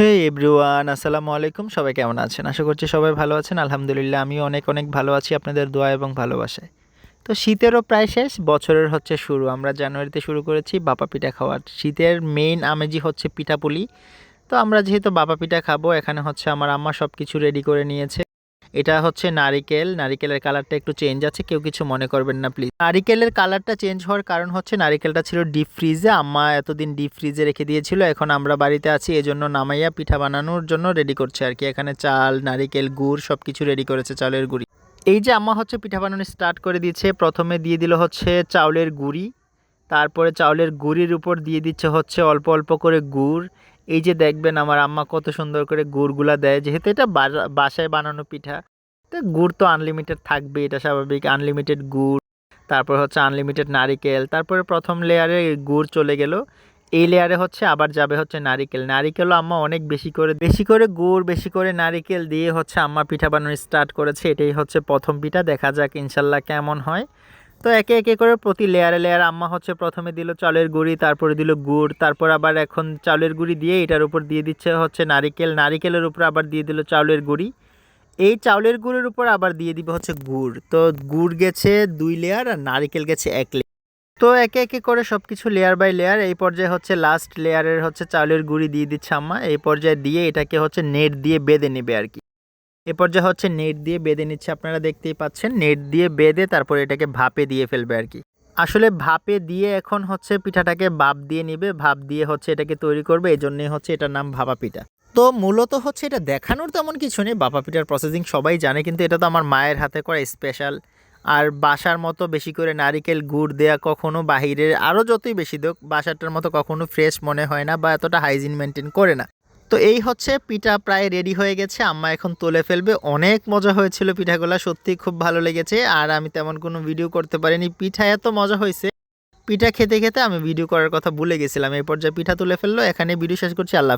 হে everyone, আসসালামু আলাইকুম। সবাই কেমন আছেন? আশা করছি সবাই ভালো আছেন। আলহামদুলিল্লাহ আমি অনেক অনেক ভালো আছি আপনাদের দোয়া এবং ভালোবাসায়। তো শীতেরও প্রায় শেষ, বছরের হচ্ছে শুরু। আমরা জানুয়ারিতে শুরু করেছি বাপা পিঠা খাওয়ার। শীতের মেইন আমেজি হচ্ছে পিঠাপুলি। তো আমরা যেহেতু বাপা পিঠা খাব, এখানে হচ্ছে আমার আম্মা সব কিছু রেডি করে নিয়েছে। এটা হচ্ছে নারিকেল। নারিকেলের কালারটা একটু চেঞ্জ আছে, কেউ কিছু মনে করবেন না প্লিজ নারিকেলের কালারটা চেঞ্জ হওয়ার কারণ হচ্ছে নারিকেলটা ছিল ডিপ ফ্রিজে আম্মা এতদিন ডিপ ফ্রিজে রেখে দিয়েছিল, এখন আমরা বাড়িতে আছি, এজন্য নামাইয়া পিঠা বানানোর জন্য রেডি করছে আর কি। এখানে চাল, নারিকেল, গুড় সব কিছু রেডি করেছে চালের গুঁড়ি। এই যে আম্মা হচ্ছে পিঠা বানানো স্টার্ট করে দিয়েছে, প্রথমে দিয়ে দিল হচ্ছে চাউলের গুঁড়ি। তারপরে চাউলের গুঁড়ির উপর দিয়ে দিচ্ছে হচ্ছে অল্প অল্প করে গুড়। এই যে দেখবেন আমার আম্মা কত সুন্দর করে গুড়গুলা দেয়, যেহেতু এটা বাসায় বানানো পিঠা। তো গুড় তো আনলিমিটেড থাকবে এটা স্বাভাবিক। আনলিমিটেড গুড়, তারপর হচ্ছে আনলিমিটেড নারিকেল, তারপরে প্রথম লেয়ারে গুড় চলে গেল। এই লেয়ারে হচ্ছে আবার যাবে হচ্ছে নারিকেল। নারিকেলও আম্মা অনেক বেশি করে বেশি করে গুড়, বেশি করে নারিকেল দিয়ে হচ্ছে আম্মা পিঠা বানানো স্টার্ট করেছে। এটাই হচ্ছে প্রথম পিঠা, দেখা যাক ইনশাল্লাহ কেমন হয়। তো একে একে করে প্রতি লেয়ারে লেয়ার আম্মা হচ্ছে প্রথমে দিল চালের গুঁড়ি, তারপরে দিল গুড়, তারপর আবার এখন চালের গুঁড়ি দিয়ে এটার উপর দিয়ে দিচ্ছে হচ্ছে নারিকেল। নারিকেলের উপর আবার দিয়ে দিল চাউলের গুঁড়ি। এই চাউলের গুঁড়ের উপর আবার দিয়ে দিবে হচ্ছে গুড়। তো গুড় গেছে দুই লেয়ার আর নারিকেল গেছে এক লেয়ার তো একে একে করে সব কিছু লেয়ার বাই লেয়ার এই পর্যায়ে হচ্ছে লাস্ট লেয়ারের হচ্ছে চাউলের গুঁড়ি দিয়ে দিচ্ছে আম্মা। এই পর্যায়ে দিয়ে এটাকে হচ্ছে নেট দিয়ে বেঁধে নেবে আর কি। এ পর্যায়ে হচ্ছে নেট দিয়ে বেঁধে নিচ্ছে, আপনারা দেখতেই পাচ্ছেন। নেট দিয়ে বেঁধে তারপর এটাকে ভাপে দিয়ে ফেলবে আর কি। আসলে ভাপে দিয়ে এখন হচ্ছে পিঠাটাকে ভাপ দিয়ে নিবে, ভাপ দিয়ে হচ্ছে এটাকে তৈরি করবে এই জন্যই হচ্ছে এটার নাম ভাপা পিঠা। তো মূলত হচ্ছে এটা দেখানোর তেমন কিছু নেই বাপা পিঠার প্রসেসিং সবাই জানে, কিন্তু এটা তো আমার মায়ের হাতে করা স্পেশাল আর বাসার মতো বেশি করে নারিকেল গুড় দেয়া কখনো বাহিরের আরও যতই বেশি দেখ বাসাটার মতো কখনো ফ্রেশ মনে হয় না বা এতটা হাইজিন মেনটেন করে না। তো এই হচ্ছে পিঠা প্রায় রেডি হয়ে গেছে। আম্মা এখন তুলে ফেলবে। অনেক মজা হয়েছিল পিঠাগুলা, সত্যি খুব ভালো লেগেছে। আর আমি তেমন কোনো ভিডিও করতে পারিনি। পিঠা এত মজা হয়েছে। পিঠা খেতে খেতে আমি ভিডিও করার কথা ভুলে গেছিলাম। এই পর্যায়ে পিঠা তুলে ফেলল। এখানে ভিডিও শেষ করছি। আল্লাহ।